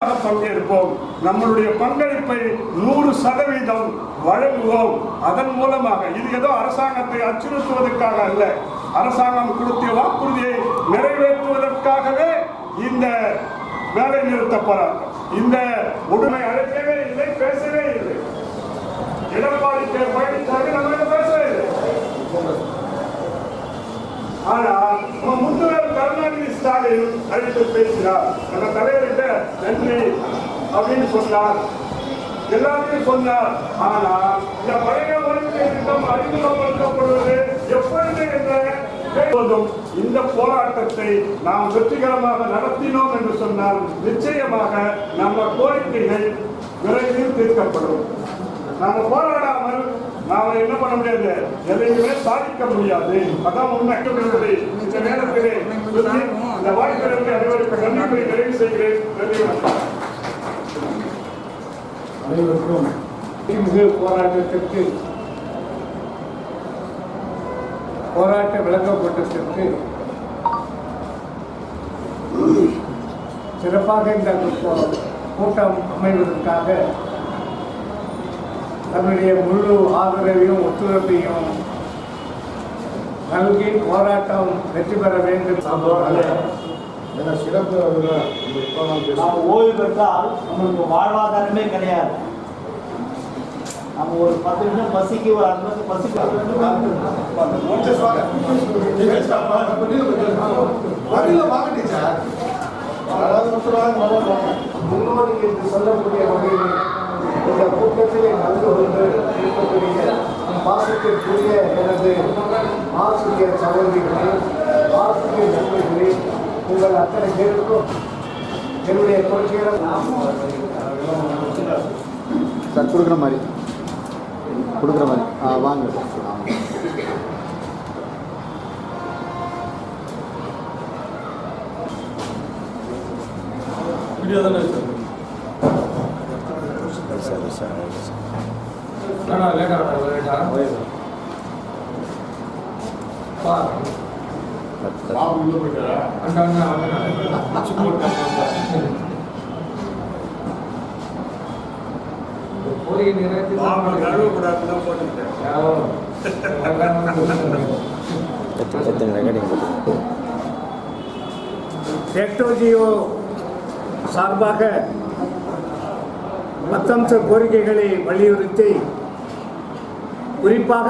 பங்கேற்போம். நம்மளுடைய பங்களிப்பை நூறு சதவீதம் வழங்குவோம். அதன் மூலமாக இது ஏதோ அரசாங்கத்தை அச்சுறுத்துவதற்காக அல்ல. அரசாங்கம் கொடுத்த வாக்குறுதியை நிறைவேற்றுவதற்காகவே இந்த வேலை நிறுத்த போராட்டம் இந்த உடமை அழைக்கவே இல்லை பேசவே இல்லை. எடப்பாடி தேர்தல் பழனிசாமி நம்ம பேசவே இல்லை ஆனால் நம்ம முத்துவேல் எல்லாரையும் அழைத்து பேசினார் நம்ம தலைவர்கிட்ட நன்றி அப்படின்னு சொன்னார். எல்லாத்தையும் சொன்னார். ஆனால் இந்த பழைய ஒழுங்கு திட்டம் அறிமுகப்படுத்தப்படுவது எப்பொழுது என்ற இந்த போராட்டத்தை நாம் வெற்றிகரமாக நடத்தினோம் என்று சொன்னால் நிச்சயமாக நம்ம கோரிக்கைகள் விரைவில் தீர்க்கப்படும் நாம போராடாமல் நாம என்ன பண்ண முடியாது? எதையுமே சாதிக்க முடியாது. அதான் உண்மை. இந்த நேரத்திலே இந்த வாய்ப்பிற்கு அனைவருக்கு நன்றிகளை நிறைவு செய்கிறேன் நன்றி அனைவருக்கும் போராட்டத்திற்கு போராட்ட விளக்கப்பட்டத்திற்கு சிறப்பாக இந்த கூட்டம் அமைவதற்காக தன்னுடைய முழு ஆதரவையும் ஒத்துழைப்பையும் நல்கி போராட்டம் வெற்றி பெற வேண்டும். சிறப்பு நாம் ஓய்வு பெற்றால் நம்மளுக்கு வாழ்வாதாரமே கிடையாது. நம்ம ஒரு பத்து நிமிஷம் பசிக்கு ஒரு அஞ்சு நிமிஷம் பசிக்கு முன்னோடி என்று சொல்லக்கூடிய வகையில் பாசத்திற்குரிய எனது ஆசிரியர் சகோதரிகளே ஆசிரியர் நண்பர்களே உங்கள் அத்தனை பேருக்கும் என்னுடைய கொள்கைகளை சார் கொடுக்குற மாதிரி. கொடுக்குற மாதிரி. ஆ வாங்க. பாபு உள்ள போயிட்டாரா? கழுவக்கூடாதுன்னு போட்டுக்கிட்டேன். எத்தனை ரெக்கார்டிங் போட்டு டெக்டோஜியோ சார்பாக மத்தம்ச கோரிக்கைகளை வலியுறுத்தி குறிப்பாக